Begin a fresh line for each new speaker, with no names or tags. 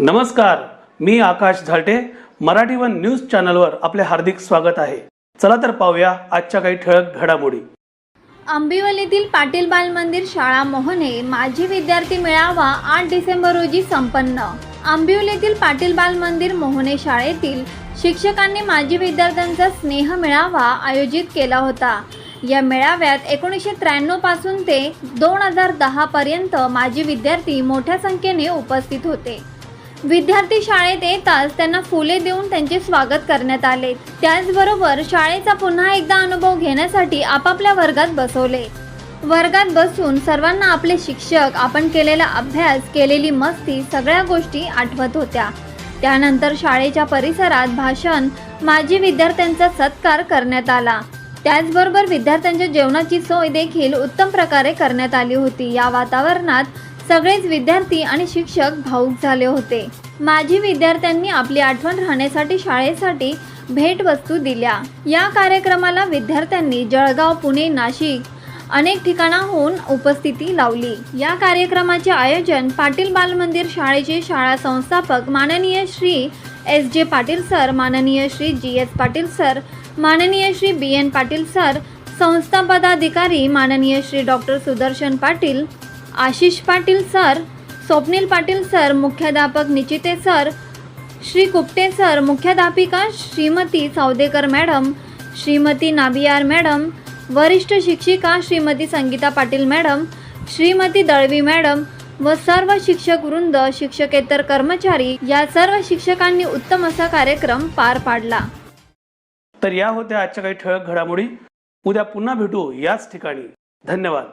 नमस्कार मी Akash Zalte. Marathi one news चॅनलवर आपले हार्दिक स्वागत आहे. चला तर पाहूया आजच्या काही ठळक घडामोडी.
आंबिवलीतील पाटील बाल मंदिर शाळा मोहने माजी विद्यार्थी मेळावा आठ डिसेंबर रोजी संपन्न. आंबिवलीतील पाटील बाल मंदिर मोहने शाळेतील शिक्षकांनी माजी विद्यार्थ्यांचा स्नेह मेळावा आयोजित केला होता. या मेळाव्यात एकोणीसशे त्र्याण्णवपासून ते दोन हजार दहा पर्यंत माजी विद्यार्थी मोठ्या संख्येने उपस्थित होते. विद्यार्थी शाळेत येताच त्यांना फुले देऊन त्यांचे स्वागत करण्यात आले. त्याचबरोबर शाळेचा पुन्हा एकदा अनुभव घेण्यासाठी आपापल्या वर्गात बसवले. वर्गात बसून सर्वांना आपले शिक्षक आपण केलेला अभ्यास केलेली मस्ती सगळ्या गोष्टी आठवत होत्या. त्यानंतर शाळेच्या परिसरात भाषण माजी विद्यार्थ्यांचा सत्कार करण्यात आला. त्याचबरोबर विद्यार्थ्यांच्या जेवणाची सोय देखील उत्तम प्रकारे करण्यात आली होती. या वातावरणात सगळेच विद्यार्थी आणि शिक्षक भाऊक झाले होते. माजी विद्यार्थ्यांनी आपली आठवण राहण्यासाठी शाळेसाठी भेटवस्तू दिल्या. या कार्यक्रमाला विद्यार्थ्यांनी जळगाव पुणे नाशिक अनेक ठिकाणाहून उपस्थिती लावली. या कार्यक्रमाचे आयोजन पाटील बालमंदिर शाळेचे शाळा संस्थापक माननीय श्री एस जे पाटील सर माननीय Shri G S Patil sir माननीय Shri B N Patil sir संस्था पदाधिकारी माननीय Shri doctor Sudarshan Patil Ashish Patil sir Swapnil Patil sir मुख्याध्यापक निचिते सर श्री कुपटे सर मुख्याध्यापिका श्रीमती सावदेकर मॅडम श्रीमती नाबियार मॅडम वरिष्ठ शिक्षिका श्रीमती संगीता पाटील मॅडम श्रीमती दळवी मॅडम व सर्व शिक्षक वृंद शिक्षकेतर कर्मचारी या सर्व शिक्षकांनी उत्तम असा कार्यक्रम पार पाडला.
तर या होत्या आजच्या काही ठळक घडामोडी. उद्या पुन्हा भेटू याच ठिकाणी. धन्यवाद.